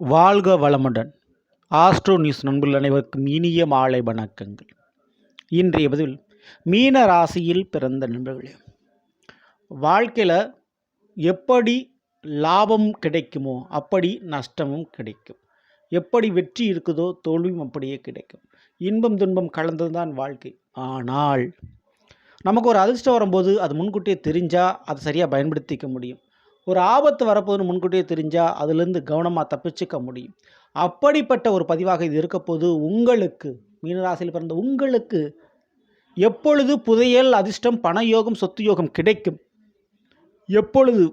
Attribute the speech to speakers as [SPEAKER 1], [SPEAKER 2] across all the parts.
[SPEAKER 1] வாழ்க வளமுடன். Astro news நண்பர்கள் அனைவருக்கும் இனிய மாலை வணக்கங்கள். இன்றைய பதில் மீன ராசியில் பிறந்த நண்பர்களே வாழ்க்கையில் எப்படி லாபம் கிடைக்குமோ அப்படி நஷ்டமும் கிடைக்கும். எப்படி வெற்றி இருக்குதோ தோல்வியும் அப்படியே கிடைக்கும். இன்பம் துன்பம் கலந்தது தான் வாழ்க்கை. ஆனால் நமக்கு ஒரு அதிர்ஷ்டம் வரும்போது அது முன்கூட்டியே தெரிஞ்சால் அதை சரியாக பயன்படுத்திக்க முடியும். ஒரு ஆபத்து வரப்போகுதுன்னு முன்கூட்டியே தெரிஞ்சால் அதுலேருந்து கவனமாக தப்பிச்சுக்க முடியும். அப்படிப்பட்ட ஒரு பதிவாக இது இருக்கப்போது உங்களுக்கு மீனராசியில் பிறந்த உங்களுக்கு எப்பொழுது புதையல் அதிர்ஷ்டம் பண யோகம் சொத்து யோகம் கிடைக்கும்? எப்பொழுது?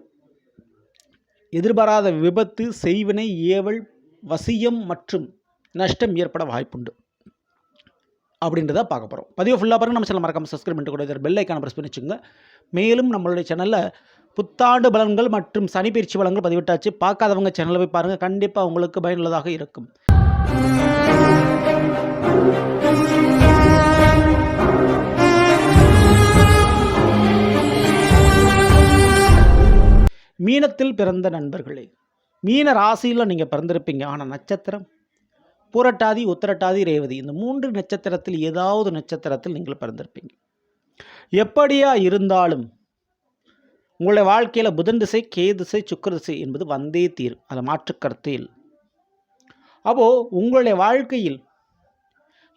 [SPEAKER 1] எதிர்பாராத விபத்து செய்வினை ஏவல் வசியம் மற்றும் நஷ்டம் ஏற்பட வாய்ப்புண்டு. அப்படின்றத பார்க்க போகிறோம் பதிவு ஃபுல்லாக பாருங்கள் நம்ம சேனல் மறக்காமல் சப்ஸ்கிரைப் பண்ணிட்டு கூட பெல் ஐக்கான ப்ரெஸ் பண்ணி வச்சுங்க மேலும் நம்மளுடைய சேனலில் புத்தாண்டு பலன்கள் மற்றும் சனி பயிற்சி பலன்கள் பதிவிட்டாச்சு. பார்க்காதவங்க சேனலில் போய் பாருங்கள் கண்டிப்பாக உங்களுக்கு பயனுள்ளதாக இருக்கும். மீனத்தில் பிறந்த நண்பர்களே மீன ராசியில் நீங்கள் பிறந்திருப்பீங்க. ஆனால் நட்சத்திரம் புரட்டாதி உத்தரட்டாதி ரேவதி இந்த மூன்று நட்சத்திரத்தில் ஏதாவது நட்சத்திரத்தில் நீங்கள் பிறந்திருப்பீங்க. எப்படியா இருந்தாலும் உங்களுடைய வாழ்க்கையில் புதன் திசை கே திசை சுக்கர திசை என்பது வந்தே தீரும் அதை மாற்றுக்கருத்து இல்லை. அப்போது உங்களுடைய வாழ்க்கையில்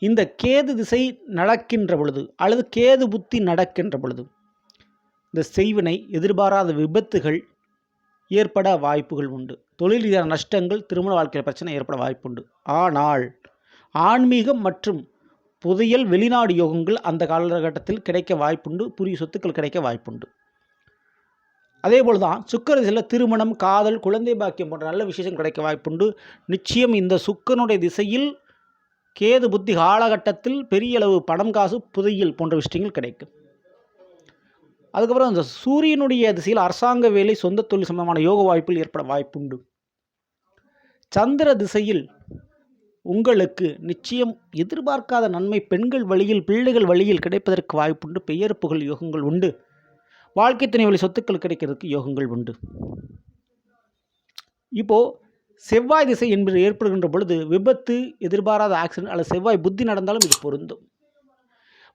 [SPEAKER 1] இந்த கேது திசை நடக்கின்ற பொழுது அல்லது கேது புத்தி நடக்கின்ற பொழுது இந்த செய்வினை எதிர்பாராத விபத்துகள் ஏற்பட வாய்ப்புகள் உண்டு. தொழில் ரீதியான நஷ்டங்கள் திருமண வாழ்க்கையில் பிரச்சனை ஏற்பட வாய்ப்புண்டு ஆனால் ஆன்மீகம் மற்றும் புதையல் வெளிநாடு யோகங்கள் அந்த காலகட்டத்தில் கிடைக்க வாய்ப்புண்டு புரிய சொத்துக்கள் கிடைக்க வாய்ப்புண்டு. அதே போல் தான் சுக்கரதிசையில் திருமணம் காதல் குழந்தை பாக்கியம் போன்ற நல்ல விசேஷம் கிடைக்க வாய்ப்புண்டு. நிச்சயம் இந்த சுக்கனுடைய திசையில் கேது புத்தி காலகட்டத்தில் பெரிய அளவு பணம் காசு புதையல் போன்ற விஷயங்கள் கிடைக்கும். அதுக்கப்புறம் இந்த சூரியனுடைய திசையில் அரசாங்க வேலை சொந்த தொழில் சம்பந்தமான யோக வாய்ப்பில் ஏற்பட வாய்ப்புண்டு. சந்திர திசையில் உங்களுக்கு நிச்சயம் எதிர்பார்க்காத நன்மை பெண்கள் வழியில் பிள்ளைகள் வழியில் கிடைப்பதற்கு வாய்ப்புண்டு பெயர் புகழ் யோகங்கள் உண்டு. வாழ்க்கை துணை வழி சொத்துக்கள் கிடைக்கிறதுக்கு யோகங்கள் உண்டு. இப்போது செவ்வாய் திசை என்பது ஏற்படுகின்ற பொழுது விபத்து எதிர்பாராத ஆக்சிடென்ட் அல்லது செவ்வாய் புத்தி நடந்தாலும் இது பொருந்தும்.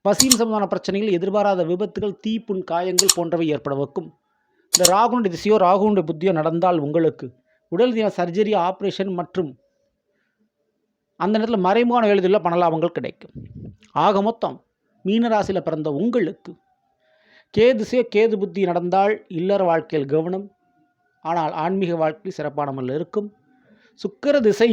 [SPEAKER 1] பசியின் சம்பந்தமான பிரச்சனைகள் எதிர்பாராத விபத்துகள் தீப்புண் காயங்கள் போன்றவை ஏற்பட வைக்கும். இந்த ராகுனுடைய திசையோ ராகுனுடைய புத்தியோ நடந்தால் உங்களுக்கு உடல் தின சர்ஜரி ஆப்ரேஷன் மற்றும் அந்த நேரத்தில் மறைமுகமான எழுதியுள்ள பணலாபங்கள் கிடைக்கும். ஆக மொத்தம் மீனராசியில் பிறந்த உங்களுக்கு கேதுசே கேது புத்தி நடந்தால் இல்லற வாழ்க்கையில் கவனம். ஆனால் ஆன்மீக வாழ்க்கை சிறப்பான முறையில் இருக்கும். சுக்கர திசை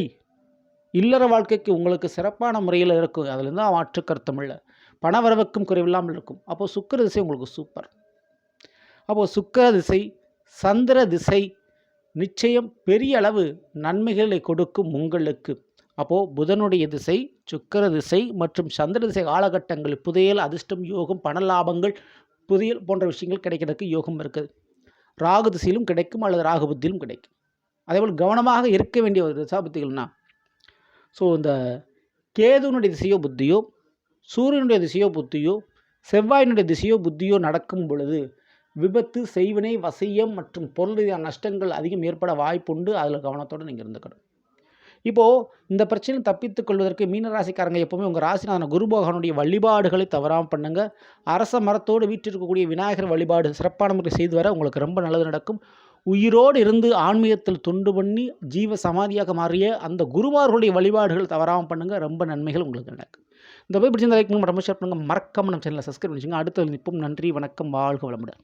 [SPEAKER 1] இல்லற வாழ்க்கைக்கு உங்களுக்கு சிறப்பான முறையில் இருக்கும். அதுலேருந்து மாற்று கருத்தம் இல்லை பணவரவுக்கும் குறைவில்லாமல் இருக்கும். அப்போது சுக்கர திசை உங்களுக்கு சூப்பர் அப்போது சுக்கர திசை சந்திர திசை நிச்சயம் பெரிய அளவு நன்மைகளை கொடுக்கும் உங்களுக்கு. அப்போது புதனுடைய திசை சுக்கர திசை மற்றும் சந்திர திசை காலகட்டங்களில் புதையல் அதிர்ஷ்டம் யோகம் பண லாபங்கள் புதியல் போன்ற விஷயங்கள் கிடைக்கிறதுக்கு யோகம் இருக்குது. ராகு திசையிலும் கிடைக்கும் அல்லது ராகு புத்தியிலும் கிடைக்கும். அதேபோல் கவனமாக இருக்க வேண்டிய ஒரு தசாபுத்திகள்னா ஸோ இந்த கேதுனுடைய திசையோ புத்தியோ சூரியனுடைய திசையோ புத்தியோ செவ்வாயினுடைய திசையோ புத்தியோ நடக்கும் பொழுது விபத்து செய்வினை வசியம் மற்றும் பொருள் ரீதியான நஷ்டங்கள் அதிகம் ஏற்பட வாய்ப்புண்டு. அதில் கவனத்தோடு நீங்கள் இருந்துக்கணும். இப்போது இந்த பிரச்சனையில் தப்பித்துக் கொள்வதற்கு மீனராசிக்காரங்க எப்போவுமே உங்கள் ராசிநாதன குருபோகனுடைய வழிபாடுகளை தவறாமல் பண்ணுங்கள் அரச மரத்தோடு வீட்டிற்கக்கூடிய விநாயகர் வழிபாடு சிறப்பான முறை செய்து வர உங்களுக்கு ரொம்ப நல்லது நடக்கும். உயிரோடு இருந்து ஆன்மீகத்தில் தொண்டு பண்ணி ஜீவ சமாதியாக மாறிய அந்த குருவார்களுடைய வழிபாடுகள் தவறாமல் பண்ணுங்கள் ரொம்ப நன்மைகள் உங்களுக்கு நடக்கும். இந்த போய் பிடிச்சிருந்த லைக் பண்ணுங்கள் ரொம்ப ஷேர் பண்ணுங்கள் மறக்காம நம்ம சேனலை சப்ஸ்கிரைப் பண்ணிச்சுங்க அடுத்த நிற்போம் நன்றி வணக்கம் வாழ்க வளமுடன்.